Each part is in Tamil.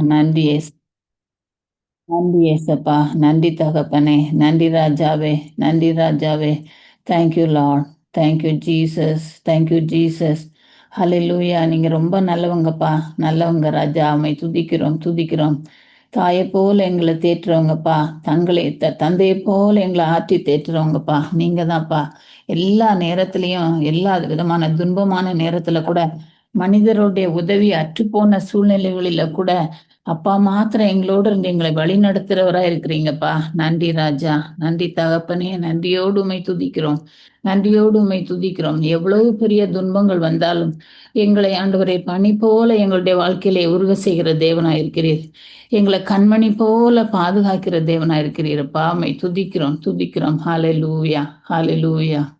நன்றி ஏசு. நன்றி ஏசப்பா. நன்றி தகப்பனே. நன்றி ராஜாவே. நன்றி ராஜாவே. Thank you lord thank you Jesus thank you Jesus hallelujah நீங்க ரொம்ப நல்லவங்கப்பா. நல்லவங்க ராஜா. அம்மை துதிக்கிறோம் துதிக்கிறோம். தாயை போல எங்களை தேற்றுறவங்கப்பா. தங்களை த தந்தையை போல எங்களை ஆற்றி தேற்றுறவங்கப்பா. நீங்கள் தான்ப்பா எல்லா நேரத்துலையும் எல்லா விதமான துன்பமான நேரத்துல கூட மனிதருடைய உதவி அற்றுப்போன சூழ்நிலைகளில கூட அப்பா மாத்திரம் எங்களோடு இருந்து எங்களை வழி நடத்துறவரா இருக்கிறீங்கப்பா. நன்றி ராஜா. நன்றி தகப்பனே. நன்றியோடு உமை துதிக்கிறோம். நன்றியோடு உமை துதிக்கிறோம். எவ்வளவு பெரிய துன்பங்கள் வந்தாலும் எங்களை ஆண்டவரை பணி போல எங்களுடைய வாழ்க்கையில உருக செய்கிற தேவனா இருக்கிறீர் எங்களை கண்மணி போல பாதுகாக்கிற தேவனா இருக்கிறீரப்பா உமை துதிக்கிறோம். துதிக்கிறோம். ஹாலே லூவியா ஹாலே லூவியா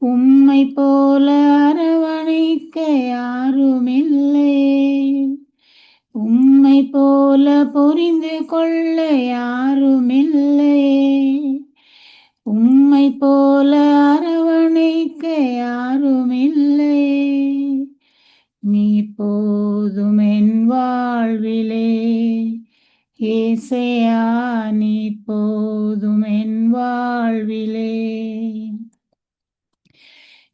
உம்மை போல அரவணைக்க யாருமில்லை. உம்மை போல புரிந்து கொள்ள யாருமில்லை. உம்மை போல அரவணைக்க யாருமில்லை. நீ போதும் என் வாழ்விலே. ஏசையா நீ போதும் என் வாழ்விலே.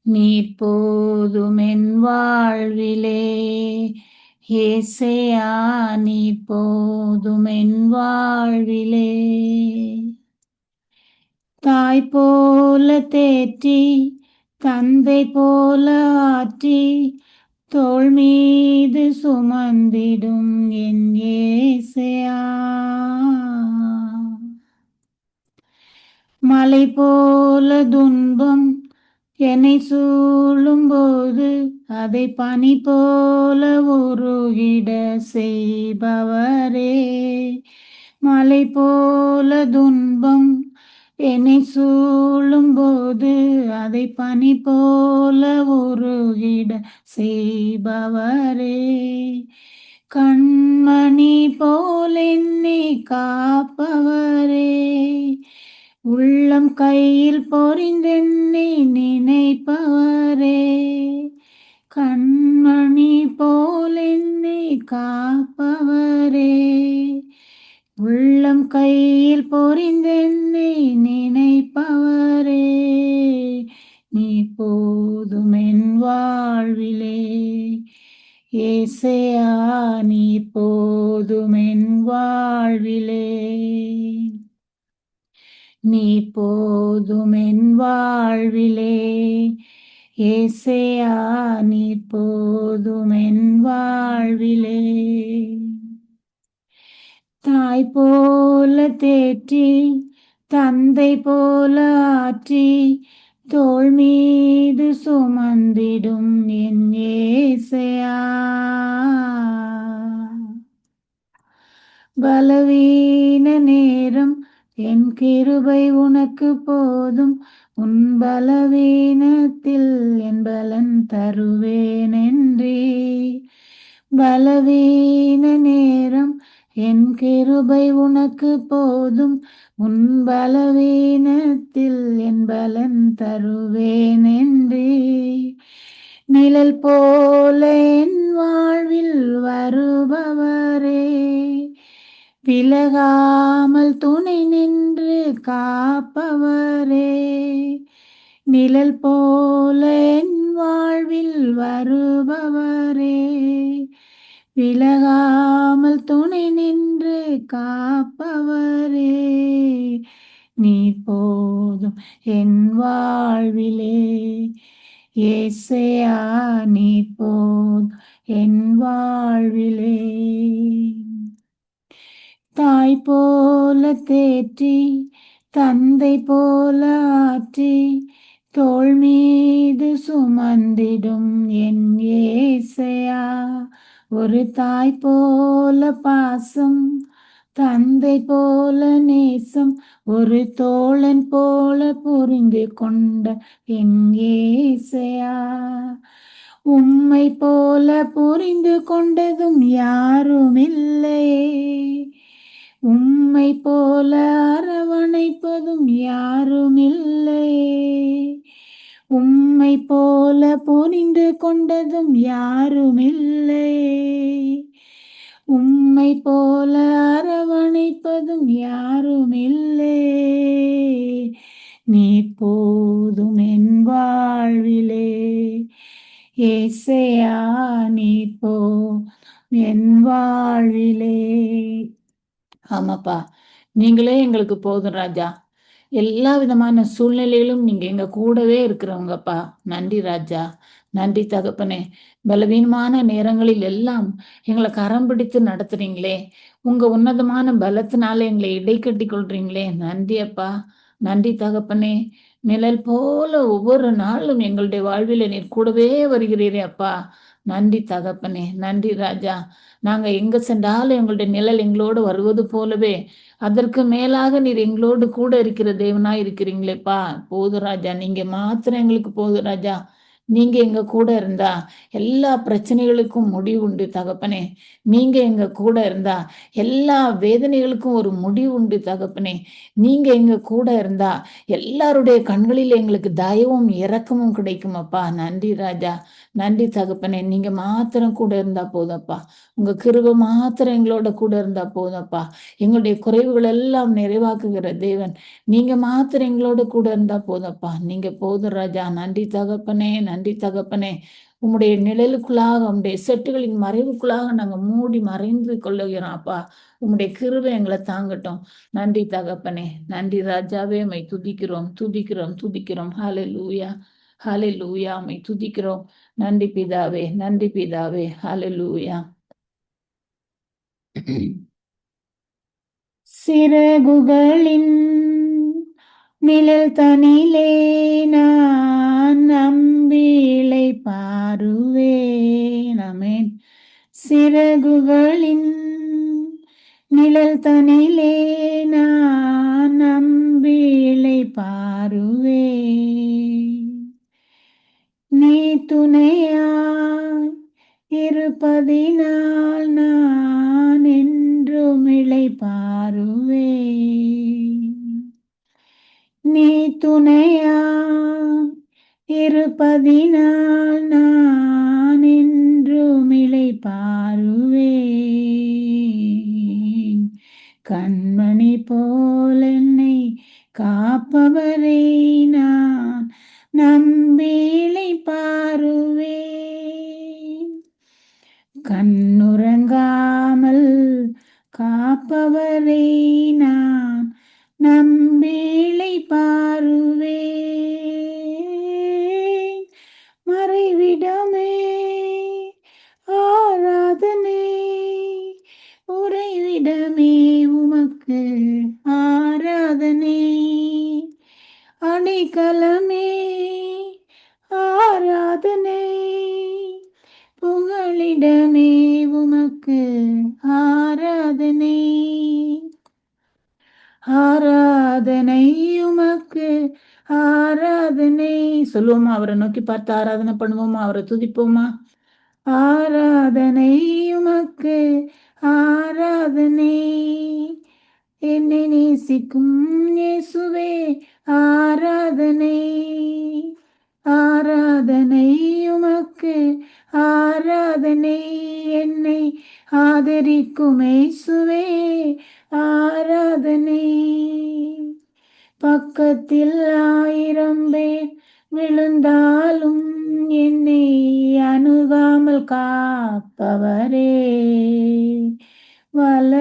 நீர் போதுமென் வாழ்விலே. ஏசையா நீர் போதுமென் வாழ்விலே. தாய் போல தேற்றி தந்தை போல ஆற்றி தோல் மீது சுமந்திடும் என் ஏசையா. மலை போல துன்பம் என்னை சூழும் போது அதை பனி போல உருகிட செய்பவரே. மலை போல துன்பம் என்னை சூழும் போது அதை பனி போல உருகிட செய்பவரே. கண்மணி போல் என்னை காப்பவரே. உள்ளம் கையில் பொறிந்தென்னை நினைப்பவரே. கண்மணி போல் என்னை காப்பவரே. உள்ளம் கையில் பொறிந்தென்னை தேற்றி தந்தை போல ஆற்றி தோல் மீது சுமந்திடும் என் ஏசையா. பலவீன நேரம் என் கிருபை உனக்கு போதும். உன் பலவீனத்தில் என் பலன் தருவேன் என்றே பலவீன நேரம் என் கிருபை உனக்கு போதும். உன் பலவீனத்தில் என் பலன் தருவேன் என்றே. நிழல் போல என் வாழ்வில் வருபவரே. விலகாமல் துணை நின்று காப்பவரே. நிழல் போல என் வாழ்வில் வருபவரே. விலகாமல் துணை நின்று காப்பவரே. நீ போதும் என் வாழ்விலே. ஏசையா நீ போதும் என் வாழ்விலே. தாய் போல தேற்றி தந்தை போல ஆற்றி தோல் மீது சுமந்திடும் என் ஏ ஒரு தாய் போல பாசம் தந்தை போல நேசம் ஒரு தோழன் போல புரிந்து கொண்ட எங்கேசையா உம்மை போல புரிந்து கொண்டதும் யாரும் இல்லையே உம்மை போல அரவணைப்பதும் யாரும் இல்லையே உம்மை போல புரிந்து கொண்டதும் யாரும் உம்மை போல அரவணைப்பதும் யாரும் நீ போதும் என் வாழ்விலே. ஏசையா நீ போ என் வாழ்விலே. ஆமாப்பா. நீங்களே எங்களுக்கு போதும் ராஜா. எல்லா விதமான சூழ்நிலையிலும் நீங்கள் எங்கள் கூடவே இருக்கிறவங்கப்பா. நன்றி ராஜா. நன்றி தகப்பனே. பலவீனமான நேரங்களில் எல்லாம் எங்களை கரம் பிடித்து நடத்துறீங்களே. உங்கள் உன்னதமான பலத்தினால எங்களை இடை கட்டி கொள்றீங்களே. நன்றி அப்பா. நன்றி தகப்பனே. நிழல் போல ஒவ்வொரு நாளும் எங்களுடைய வாழ்வில் நீர் கூடவே வருகிறீரே அப்பா. நன்றி தகப்பனே நன்றி ராஜா. நாங்க எங்க சென்றாலும் எங்களுடைய நிழல் எங்களோடு வருவது போலவே அதற்கு மேலாக நீர் எங்களோடு கூட இருக்கிற தேவனா இருக்கிறீங்களேப்பா. போது ராஜா நீங்க மாத்திரம் எங்களுக்கு போது ராஜா. நீங்க எங்க கூட இருந்தா எல்லா பிரச்சனைகளுக்கும் முடிவு உண்டு தகப்பனே. நீங்க எங்க கூட இருந்தா எல்லா வேதனைகளுக்கும் ஒரு முடிவு உண்டு தகப்பனே. நீங்க எங்க கூட இருந்தா எல்லாருடைய கண்களில் எங்களுக்கு தயவும் இரக்கமும் கிடைக்கும் அப்பா நன்றி ராஜா. நன்றி தகப்பனே. நீங்க மாத்திரம் கூட இருந்தா போதப்பா உங்க கிருப மாத்திரம் எங்களோட கூட இருந்தா போதப்பா எங்களுடைய குறைவுகள் எல்லாம் நிறைவாக்குகிற தேவன். நீங்க மாத்திரம் எங்களோட கூட இருந்தா போதப்பா நீங்க போதும் ராஜா. நன்றி தகப்பனே நன்றி தகப்பனே. உம்முடைய நிழலுக்குள்ளாக உம்முடைய செட்டுகளின் மறைவுக்குள்ளாக நாங்க மூடி மறைந்து கொள்ளுகிறோம் அப்பா உம்முடைய கிருவை எங்களை தாங்கட்டும். நன்றி தகப்பனே. நன்றி ராஜாவே மை துதிக்கிறோம். துதிக்கிறோம். துதிக்கிறோம். ஹாலே லூயா ஹாலே லூயா மை துதிக்கிறோம். நன்றி பிதாவே நன்றி பிதாவே ஹாலே சிறகுகளின் நிழல் தனிலே நான் நம்பிளை பாருவேன் அமேன் சிறகுகளின் நிழல் தனிலே நான் நம்பிளை பாருவேன். நீ துணையாய் இருப்பதினால் நான் என்றும் இளை பாருவேன். நீ துணையா இருப்பதினால் நான் என்றும் இளை பாருவேன். கண்மணி போல் என்னை காப்பவரை நான் நம்பிளை பாருவே கண்ணுறங்காமல் காப்பவரே. சொல்லுவோமா? அவரை நோக்கி பார்த்து ஆராதனை பண்ணுவோமா? அவரை துதிப்போமா? ஆராதனை உமக்கு ஆராதனை. என்னை நேசிக்கும் இயேசுவே ஆராதனை. ஆராதனை உமக்கு ஆராதனை. என்னை ஆதரிக்கும் இயேசுவே ஆராதனை. பக்கத்தில் ஆயிரம் பேர் விழுந்தாலும் என்னை அணுகாமல் காப்பவரே. வல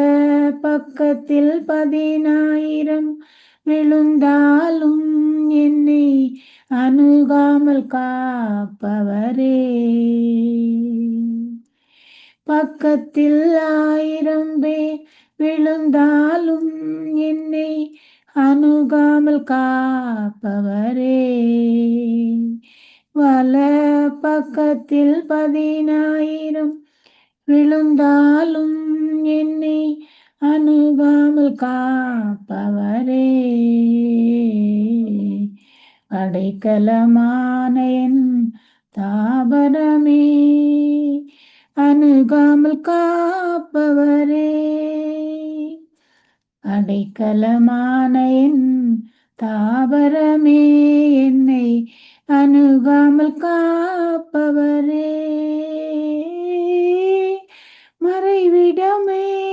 பக்கத்தில் பதினாயிரம் விழுந்தாலும் என்னை அணுகாமல் காப்பவரே. பக்கத்தில் ஆயிரம் பேர் விழுந்தாலும் என்னை அணுகாமல் காப்பவரே. வல பக்கத்தில் பதினாயிரம் விழுந்தாலும் என்னை அணுகாமல் காப்பவரே. அடைக்கலமான என் தாபரமே அணுகாமல் காப்பவரே. அடைக்கலமான என் தாபரமே என்னை அணுகாமல் காப்பவரே. மறைவிடமே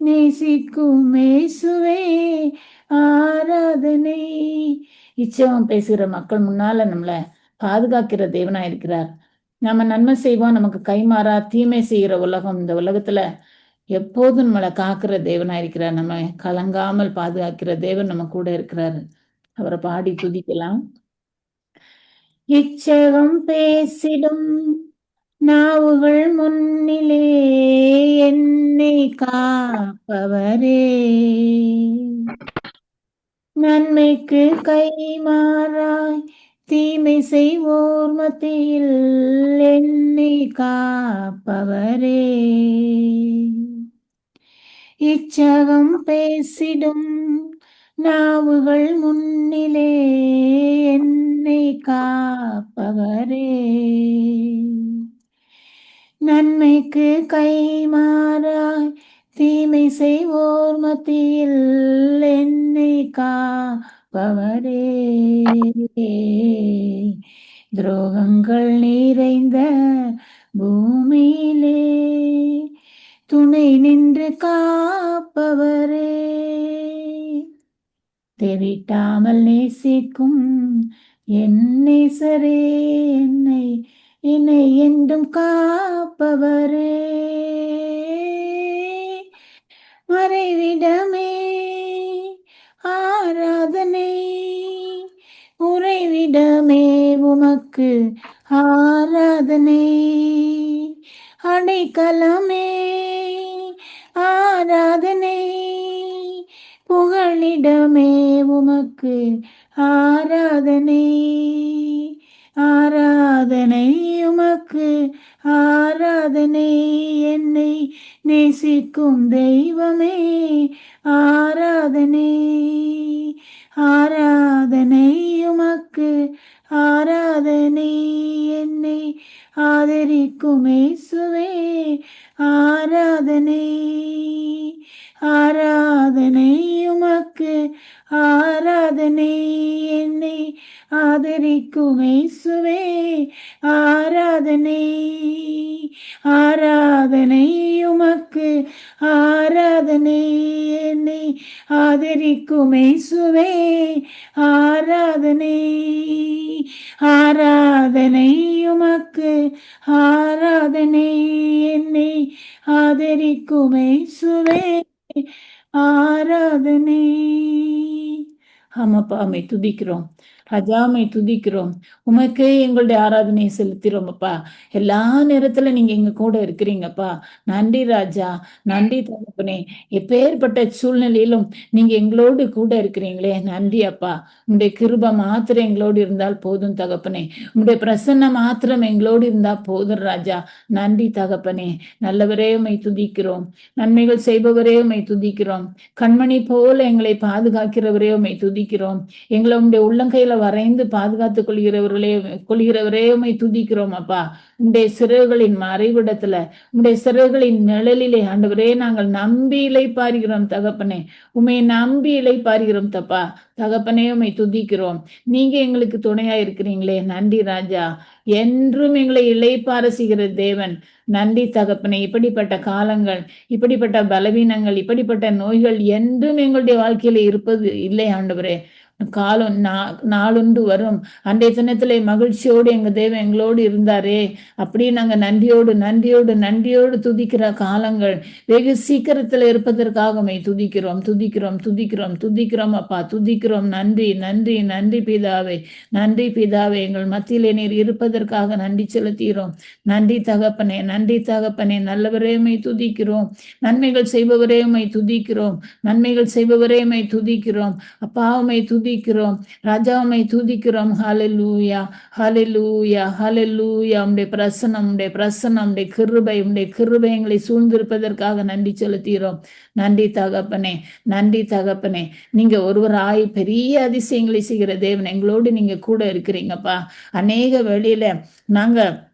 என்னை நேசிக்கும் இயேசுவே ஆராதனை. இச்சவம் பேசுகிற மக்கள் முன்னால நம்மளை பாதுகாக்கிற தேவனா இருக்கிறார். நம்ம நன்மை செய்வோம் நமக்கு கைமாறா தீமை செய்கிற உலகம் இந்த உலகத்துல எப்போதும் நம்மளை காக்கிற தேவனா இருக்கிறார். நம்ம கலங்காமல் பாதுகாக்கிற தேவன் நம்ம கூட இருக்கிறாரு. அவரை பாடி துதிக்கலாம். இச்சகம் பேசிடும். நாவுகள் முன்னிலே என்னை காப்பவரே. நன்மைக்கு கைமாறாய் தீமை செய்வோர் மத்தியில் என்னை காப்பவரே. இச்சகம் பேசிடும் நாவுகள் முன்னிலே என்னை காப்பவரே. நன்மைக்கு கைமாறாய் தீமை செய்வோர் மத்தியில் என்னை காப்பவரே. துரோகங்கள் நிறைந்த பூமியிலே துணை நின்று காப்பவரே. தெவிட்டாமல் நேசிக்கும் என் நேசரே என்னை என்னை என்றும் காப்பவரே. மறைவிடமே ஆராதனை உறைவிடமே உமக்கு ஆராதனை. அடைக்கலமே ஆராதனை புகழிடமே உமக்கு ஆராதனை. ஆராதனை நேசிக்கும் தெய்வமே ஆராதனை ஆராதனை உமக்கு ஆராதனை என்னை ஆதரிக்கும் இயேசுவே ஆராதனை ஆராதனை உமக்கு ஆராதனை என்னை ஆதரிக்கும் இயேசுவே ஆராதனை ஆராதனை உமக்கு ஆராதனை என்னை ஆதரிக்கும் இயேசுவே ஆராதனை ஆராதனை உமக்கு ஆராதனை என்னை ஆதரிக்கும் இயேசுவே ஆராதனை. ஆமாப்பா அமை துதிக்கிறோம். ராஜாமை துதிக்கிறோம். உமக்கே எங்களுடைய ஆராதனையை செலுத்துறோம் அப்பா எல்லா நேரத்துல நீங்க எங்க கூட இருக்கிறீங்கப்பா. நன்றி ராஜா. நன்றி தகப்பனே. எப்பேற்பட்ட சூழ்நிலையிலும் நீங்க எங்களோடு கூட இருக்கிறீங்களே. நன்றி அப்பா. உங்களுடைய கிருப மாத்திரம் எங்களோடு இருந்தால் போதும் தகப்பனே. உங்களுடைய பிரசன்ன மாத்திரம் எங்களோடு இருந்தா போதும் ராஜா. நன்றி தகப்பனே. நல்லவரே உமை துதிக்கிறோம். நன்மைகள் செய்பவரே உமை துதிக்கிறோம். கண்மணி போல எங்களை பாதுகாக்கிறவரே உமை துதிக்கிறோம். எங்களை உங்களுடைய உள்ளங்கையில வரைந்து பாதுகாத்துக் கொள்கிறவர்களே கொள்கிறவரே உமை துதிக்கிறோம் அப்பா. உடைய சிறகுகளின் மறைவிடத்துல உடைய சிறகுகளின் நிழலிலே ஆண்டவரே நாங்கள் நம்பி இலைப்பாருகிறோம் தகப்பனே. உமை நம்பி இலைப்பாருகிறோம் தப்பா. தகப்பனே உமை துதிக்கிறோம். நீங்க எங்களுக்கு துணையா இருக்கிறீங்களே நன்றி ராஜா. என்றும் எங்களை இலைப்பார செய்கிற தேவன். நன்றி தகப்பனை. இப்படிப்பட்ட காலங்கள் இப்படிப்பட்ட பலவீனங்கள் இப்படிப்பட்ட நோய்கள் என்றும் எங்களுடைய வாழ்க்கையில இருப்பது இல்லை ஆண்டவரே. காலம் நாளுண்டு வரும். அன்றைய தினத்துல மகிழ்ச்சியோடு எங்க தேவன் எங்களோடு இருந்தாரே. அப்படியே நாங்க நன்றியோடு நன்றியோடு நன்றியோடு துதிக்கிற காலங்கள் வெகு சீக்கிரத்துல மை துதிக்கிறோம் துதிக்கிறோம் துதிக்கிறோம் துதிக்கிறோம் அப்பா துதிக்கிறோம். நன்றி நன்றி நன்றி பிதாவை. நன்றி பிதாவை எங்கள் மத்தியிலே நீர் இருப்பதற்காக நன்றி செலுத்துகிறோம். நன்றி தகப்பனே நன்றி தகப்பனே நல்லவரேமை துதிக்கிறோம். நன்மைகள் செய்பவரேமை துதிக்கிறோம். நன்மைகள் செய்பவரேமை துதிக்கிறோம். அப்பாவுமை துதிக்கிறோம். ராஜாவை துதிக்கிறோம். ஹலலூயா ஹலலூயா ஹலலூயா உடைய பிரசன்னம் உடைய பிரசனம் உடைய கிருபை உடைய கிருபை எங்களை சூழ்ந்திருப்பதற்காக நன்றி செலுத்துகிறோம். நன்றி தகப்பனே நன்றி தகப்பனே. நீங்க ஒருவராய் பெரிய அதிசயங்களை செய்கிற தேவன் எங்களோடு நீங்க கூட இருக்கிறீங்கப்பா. அநேக வழியில நாங்க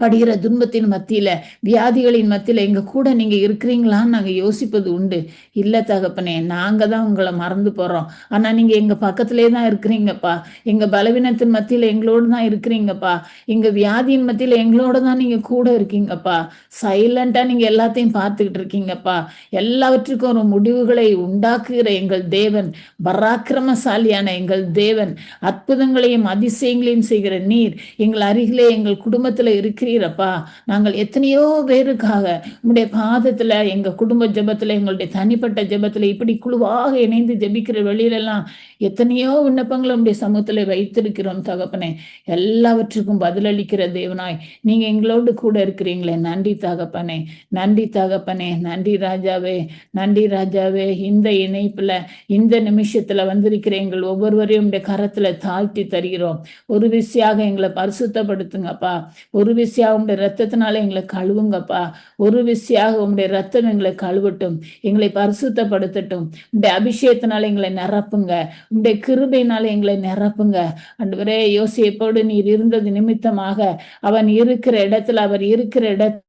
படுகிற துன்பத்தின் மத்தியில வியாதிகளின் மத்தியில எங்க கூட நீங்க இருக்கிறீங்களான்னு நாங்க யோசிப்பது உண்டு. இல்ல தகப்பனே நாங்க தான் உங்களை மறந்து போறோம். ஆனா நீங்க எங்க பக்கத்திலே தான் இருக்கிறீங்கப்பா. எங்க பலவீனத்தின் மத்தியில எங்களோடு தான் இருக்கிறீங்கப்பா. எங்க வியாதியின் மத்தியில எங்களோட தான் நீங்க கூட இருக்கீங்கப்பா. சைலண்டா நீங்க எல்லாத்தையும் பார்த்துக்கிட்டு இருக்கீங்கப்பா. எல்லாவற்றுக்கும் ஒரு முடிவுகளை உண்டாக்குகிற எங்கள் தேவன் பராக்கிரமசாலியான எங்கள் தேவன். அற்புதங்களையும் அதிசயங்களையும் செய்கிற நீர் எங்கள் அருகிலே எங்கள் குடும்பத்துல இருக்கிறீரப்பா. நாங்கள் எத்தனையோ பேருக்காக உங்களுடைய பாதத்துல எங்க குடும்ப ஜெபத்துல எங்களுடைய தனிப்பட்ட ஜெபத்துல இப்படி குழுவாக இணைந்து ஜெபிக்கிற வெளியிலெல்லாம் எத்தனையோ விண்ணப்பங்களை உங்களுடைய சமூகத்துல வைத்திருக்கிறோம் தகப்பனே. எல்லாவற்றுக்கும் பதிலளிக்கிற தேவனாய் நீங்க எங்களோடு கூட இருக்கிறீங்களே. நன்றி தகப்பனே நன்றி தகப்பனே நன்றி ராஜாவே நன்றி ராஜாவே. இந்த இணைப்புல இந்த நிமிஷத்துல வந்திருக்கிற எங்கள் ஒவ்வொருவரையும் உடைய கரத்துல தாழ்த்தி தருகிறோம். ஒரு விசியாக எங்களை பரிசுத்தப்படுத்துங்கப்பா. ஒரு விசியா உங்களுடைய ரத்தத்தினால எங்களை கழுவுங்கப்பா. ஒரு விசியாக உங்களுடைய ரத்தம் எங்களை கழுவட்டும். எங்களை பரிசுத்தப்படுத்தட்டும். உங்களுடைய அபிஷேகத்தினால எங்களை நிரப்புங்க. உங்களுடைய கிருபையினால எங்களை நிரப்புங்க. அன்றுவரே யோசிப்போடு நீர் இருந்தது நிமித்தமாக அவன் இருக்கிற இடத்துல அவர் இருக்கிற இடத்துல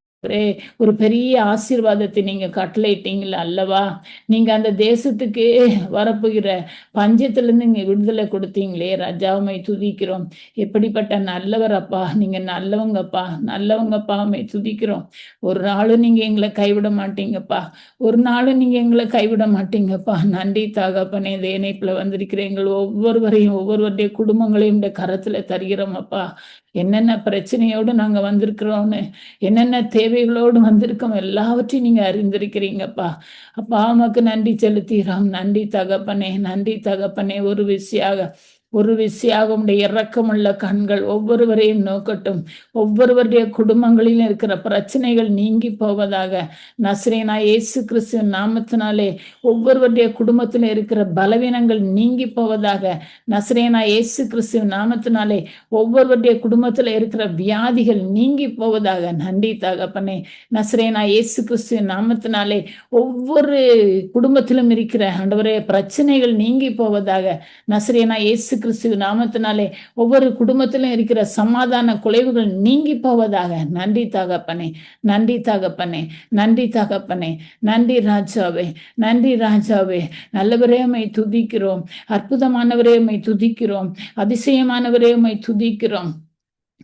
ஒரு பெரிய ஆசீர்வாதத்தை நீங்க கட்டளையிட்டீங்கள அல்லவா? நீங்க அந்த தேசத்துக்கு வரப்போகிற பஞ்சத்திலிருந்து நீங்க விடுதலை கொடுத்தீங்களே ராஜாவுமை துதிக்கிறோம். எப்படிப்பட்ட நல்லவர் அப்பா நீங்க நல்லவங்கப்பா நல்லவங்கப்பா அமை துதிக்கிறோம். ஒரு நாளும் நீங்க எங்களை கைவிட மாட்டீங்கப்பா. ஒரு நாளும் நீங்க எங்களை கைவிட மாட்டீங்கப்பா. நன்றி தாகப்பனே இந்த இணைப்புல வந்திருக்கிற எங்கள் ஒவ்வொருவரையும் ஒவ்வொருவருடைய குடும்பங்களையும் இந்த கரத்தில் தருகிறோம் அப்பா. என்னென்ன பிரச்சனையோடு நாங்க வந்திருக்கிறோம்னு என்னென்ன தேவை தேவைகளோடு வந்திருக்கோம் எல்லாவற்றையும் நீங்க அறிந்திருக்கிறீங்கப்பா. அப்பா உமக்கு நன்றி செலுத்துகிறோம். நன்றி தகப்பனே நன்றி தகப்பனே. ஒரு விஷயாக ஒரு விசையாக உடைய இறக்கமுள்ள கண்கள் ஒவ்வொருவரையும் நோக்கட்டும். ஒவ்வொருவருடைய குடும்பங்களிலும் இருக்கிற பிரச்சனைகள் நீங்கி போவதாக நஸ்ரேனா இயேசு கிறிஸ்து நாமத்தினாலே ஒவ்வொருவருடைய குடும்பத்தில் இருக்கிற பலவீனங்கள் நீங்கி போவதாக நஸ்ரேனா இயேசு கிறிஸ்து நாமத்தினாலே ஒவ்வொருவருடைய குடும்பத்தில் இருக்கிற வியாதிகள் நீங்கி போவதாக நன்றி தகப்பனே. நஸ்ரேனா இயேசு கிறிஸ்து நாமத்தினாலே ஒவ்வொரு குடும்பத்திலும் இருக்கிற ஆண்டவரே பிரச்சனைகள் நீங்கி போவதாக நஸ்ரேனா இயேசு கிறிஸ்து நாமத்தினாலே ஒவ்வொரு குடும்பத்திலும் இருக்கிற சமாதான குலைவுகள் நீங்கி போவதாக. நன்றி தகப்பனே நன்றி தகப்பனே நன்றி தகப்பனே நன்றி ராஜாவே நன்றி ராஜாவே. நல்லவரே உம்மை துதிக்கிறோம் அற்புதமானவரே உம்மை துதிக்கிறோம் அதிசயமானவரே உம்மை துதிக்கிறோம்.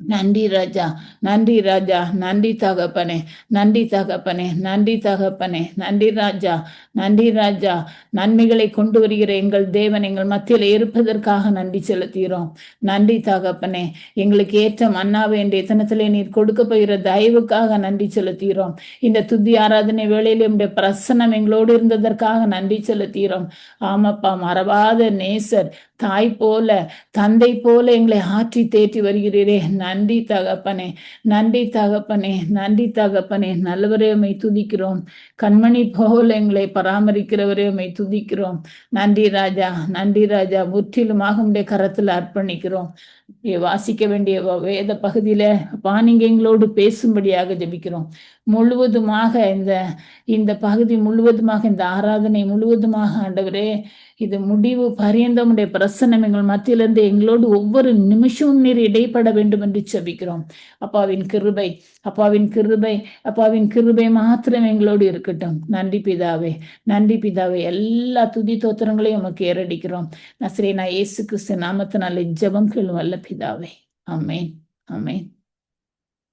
நன்றி ராஜா நன்றி ராஜா நன்றி தகப்பனே நன்றி தகப்பனே நன்றி தகப்பனே நன்றி ராஜா நன்றி ராஜா. நன்மைகளை கொண்டு வருகிற எங்கள் தேவன் எங்கள் மத்தியில் இருப்பதற்காக நன்றி செலுத்துகிறோம். நன்றி தகப்பனே எங்களுக்கு ஏற்ற மன்னாவை என்ற தினத்திலே நீர் கொடுக்க போகிற தயவுக்காக நன்றி செலுத்துகிறோம். இந்த துதி ஆராதனை வேளையில் என்னுடைய பிரசனம் எங்களோடு இருந்ததற்காக நன்றி செலுத்துகிறோம். ஆமாப்பா மறவாத நேசர் தாய் போல தந்தை போல எங்களை ஆற்றி தேற்றி வருகிறீரே. நன்றி தகப்பனே நன்றி தகப்பனே நன்றி தகப்பனே. நல்லவரே உமை துதிக்கிறோம். கண்மணி போல எங்களை பராமரிக்கிறவரே உமை துதிக்கிறோம். நன்றி ராஜா நன்றி ராஜா. முற்றிலுமாக உடைய கரத்தில் அர்ப்பணிக்கிறோம். வாசிக்க வேண்டிய வேத பகுதியில பாணிங்க நீங்க எங்களோடு பேசும்படியாக ஜெபிக்கிறோம். முழுவதுமாக இந்த இந்த பகுதி முழுவதுமாக இந்த ஆராதனை முழுவதுமாக ஆண்டவரே இது முடிவு பரியந்தமுடைய பிரசன்னம் எங்கள் மத்தியிலிருந்து எங்களோடு ஒவ்வொரு நிமிஷமும் நீர் இடைப்பட வேண்டும் என்று செபிக்கிறோம். அப்பாவின் கிருபை அப்பாவின் கிருபை அப்பாவின் கிருபை மாத்திரம் எங்களோடு இருக்கட்டும். நன்றி பிதாவே நன்றி பிதாவே எல்லா துதி தோத்திரங்களையும் உமக்கு ஏறடிக்கிறோம். நஸ்ரேனா இயேசு கிறிஸ்து நாமத்தினாலே ஜெபம் கேளுவல்ல பிதாவே. அமேன் அமேன்